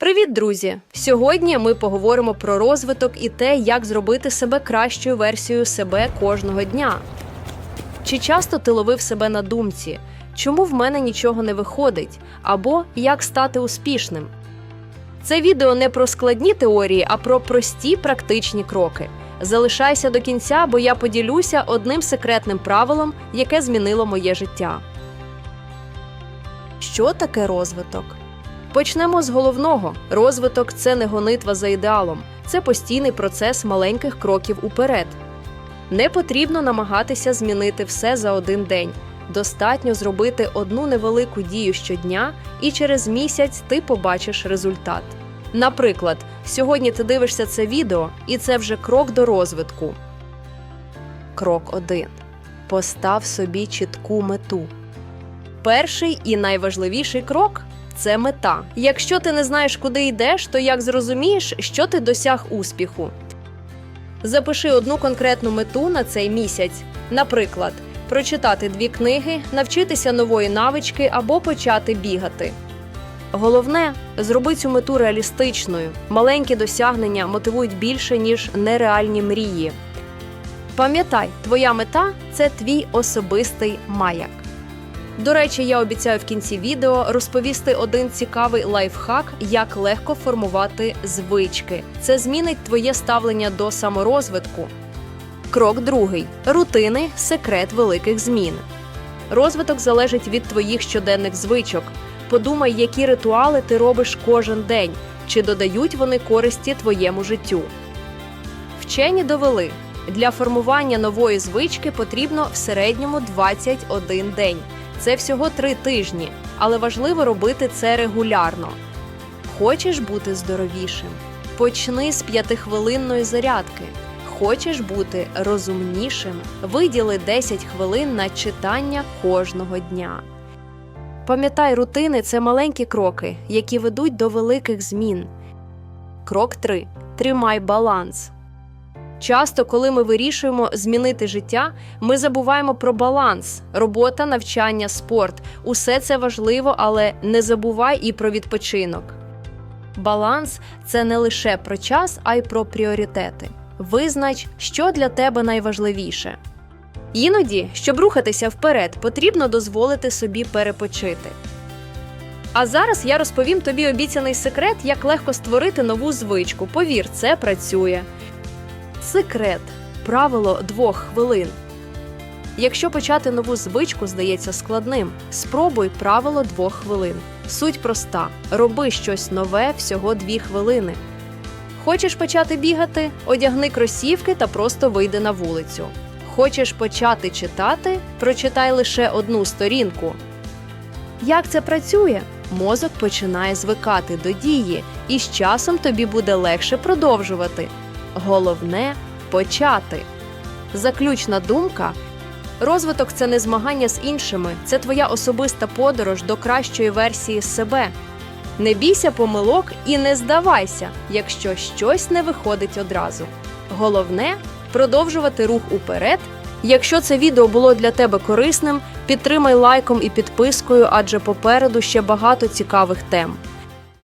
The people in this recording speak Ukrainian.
Привіт, друзі! Сьогодні ми поговоримо про розвиток і те, як зробити себе кращою версією себе кожного дня. Чи часто ти ловив себе на думці, чому в мене нічого не виходить, або як стати успішним? Це відео не про складні теорії, а про прості практичні кроки. Залишайся до кінця, бо я поділюся одним секретним правилом, яке змінило моє життя. Що таке розвиток? Почнемо з головного: розвиток це не гонитва за ідеалом, це постійний процес маленьких кроків уперед. Не потрібно намагатися змінити все за один день. Достатньо зробити одну невелику дію щодня, і через місяць ти побачиш результат. Наприклад, сьогодні ти дивишся це відео, і це вже крок до розвитку. Крок 1. Постав собі чітку мету. Перший і найважливіший крок це мета. Якщо ти не знаєш, куди йдеш, то як зрозумієш, що ти досяг успіху? Запиши одну конкретну мету на цей місяць. Наприклад, прочитати дві книги, навчитися нової навички або почати бігати. Головне зроби цю мету реалістичною. Маленькі досягнення мотивують більше, ніж нереальні мрії. Пам'ятай, твоя мета це твій особистий маяк. До речі, я обіцяю в кінці відео розповісти один цікавий лайфхак, як легко формувати звички. Це змінить твоє ставлення до саморозвитку. Крок другий рутини секрет великих змін. Розвиток залежить від твоїх щоденних звичок. Подумай, які ритуали ти робиш кожен день, чи додають вони користі твоєму життю. Вчені довели, для формування нової звички потрібно в середньому 21 день. Це всього три тижні, але важливо робити це регулярно. Хочеш бути здоровішим? Почни з п'ятихвилинної зарядки. Хочеш бути розумнішим? Виділи 10 хвилин на читання кожного дня. Пам'ятай, рутини це маленькі кроки, які ведуть до великих змін. Крок 3. Тримай баланс. Часто, коли ми вирішуємо змінити життя, ми забуваємо про баланс, робота, навчання, спорт. Усе це важливо, але не забувай і про відпочинок. Баланс це не лише про час, а й про пріоритети. Визнач, що для тебе найважливіше. Іноді, щоб рухатися вперед, потрібно дозволити собі перепочити. А зараз я розповім тобі обіцяний секрет, як легко створити нову звичку. Повір, це працює. Секрет правило двох хвилин. Якщо почати нову звичку здається складним, спробуй правило двох хвилин. Суть проста: роби щось нове всього дві хвилини. Хочеш почати бігати? Одягни кросівки та просто вийди на вулицю. Хочеш почати читати? Прочитай лише одну сторінку. Як це працює? Мозок починає звикати до дії, і з часом тобі буде легше продовжувати. Головне почати. Заключна думка: розвиток це не змагання з іншими, це твоя особиста подорож до кращої версії себе. Не бійся помилок і не здавайся, якщо щось не виходить одразу. Головне продовжувати рух уперед. Якщо це відео було для тебе корисним, підтримай лайком і підпискою, адже попереду ще багато цікавих тем.